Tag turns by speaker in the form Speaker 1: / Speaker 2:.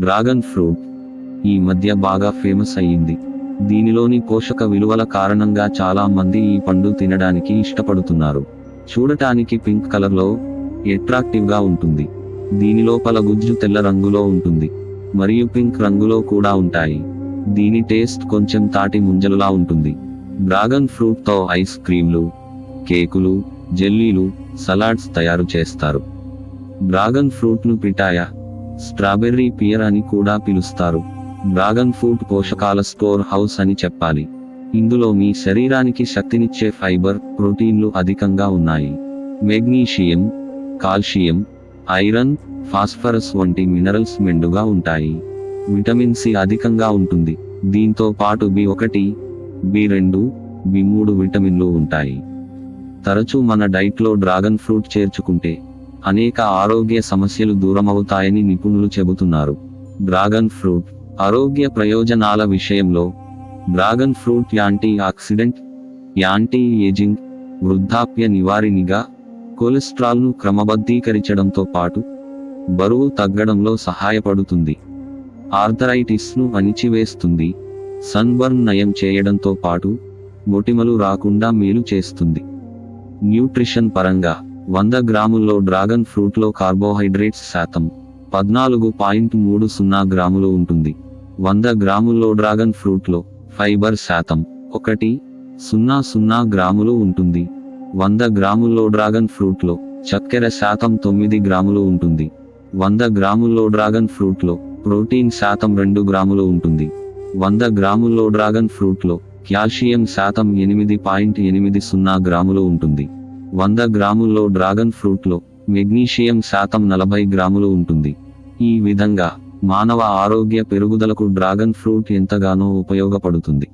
Speaker 1: Dragon fruit ఈ మధ్య బాగా ఫేమస్ అయ్యింది. దీనిలోని పోషక విలువల కారణంగా చాలా మంది ఈ పండు తినడానికి ఇష్టపడుతున్నారు. చూడటానికి పింక్ కలర్లో అట్రాక్టివ్గా ఉంటుంది. దీని లోపల గుజ్జు తెల్ల రంగులో ఉంటుంది. మరియు పింక్ రంగులో కూడా ఉంటాయి. దీని టేస్ట్ కొంచెం తాటి ముంజలులా ఉంటుంది. డ్రాగన్ ఫ్రూట్తో ఐస్ క్రీమ్లు కేకులు జెల్లీలు సలాడ్స్ తయారు చేస్తారు. డ్రాగన్ ఫ్రూట్ను పిటాయా స్ట్రాబెర్రీ పియర్ అని కూడా పిలుస్తారు. డ్రాగన్ ఫ్రూట్ పోషకాల స్టోర్ హౌస్ అని చెప్పాలి. ఇందులో మీ శరీరానికి శక్తినిచ్చే ఫైబర్ ప్రోటీన్లు అధికంగా ఉన్నాయి. మెగ్నీషియం కాల్షియం ఐరన్ ఫాస్ఫరస్ వంటి మినరల్స్ మెండుగా ఉంటాయి. విటమిన్ సి అధికంగా ఉంటుంది. దీంతో పాటు బి ఒకటి బి రెండు బి మూడు విటమిన్లు ఉంటాయి. తరచూ మన డైట్లో డ్రాగన్ ఫ్రూట్ చేర్చుకుంటే అనేక ఆరోగ్య సమస్యలు దూరమవుతాయని నిపుణులు చెబుతున్నారు. డ్రాగన్ ఫ్రూట్ ఆరోగ్య ప్రయోజనాల విషయంలో dragon fruit anti oxidant anti ageing వృద్ధాప్య నివారిణిగా కొలెస్ట్రాల్ను క్రమబద్ధీకరించడంతో పాటు బరువు తగ్గడంలో సహాయపడుతుంది. ఆర్థరైటిస్ను అణిచివేస్తుంది. సన్బర్న్ నయం చేయడంతో పాటు మొటిమలు రాకుండా మేలు చేస్తుంది. న్యూట్రిషన్ పరంగా వంద గ్రాముల్లో డ్రాగన్ ఫ్రూట్లో కార్బోహైడ్రేట్స్ శాతం. పద్నాలుగు పాయింట్ మూడు సున్నా గ్రాములు ఉంటుంది. వంద గ్రాముల్లో డ్రాగన్ ఫ్రూట్లో ఫైబర్ శాతం ఒకటి సున్నా సున్నా గ్రాములు ఉంటుంది. వంద గ్రాముల్లో డ్రాగన్ ఫ్రూట్లో చక్కెర శాతం తొమ్మిది గ్రాములు ఉంటుంది. వంద గ్రాముల్లో డ్రాగన్ ఫ్రూట్లో ప్రోటీన్ శాతం రెండు గ్రాములు ఉంటుంది. వంద గ్రాముల్లో డ్రాగన్ ఫ్రూట్లో కాల్షియం శాతం ఎనిమిది పాయింట్ ఎనిమిది సున్నా గ్రాములు ఉంటుంది. వంద గ్రాముల్లో డ్రాగన్ ఫ్రూట్లో మెగ్నీషియం శాతం నలభై గ్రాములు ఉంటుంది. ఈ విధంగా మానవ ఆరోగ్య పెరుగుదలకు డ్రాగన్ ఫ్రూట్ ఎంతగానో ఉపయోగపడుతుంది.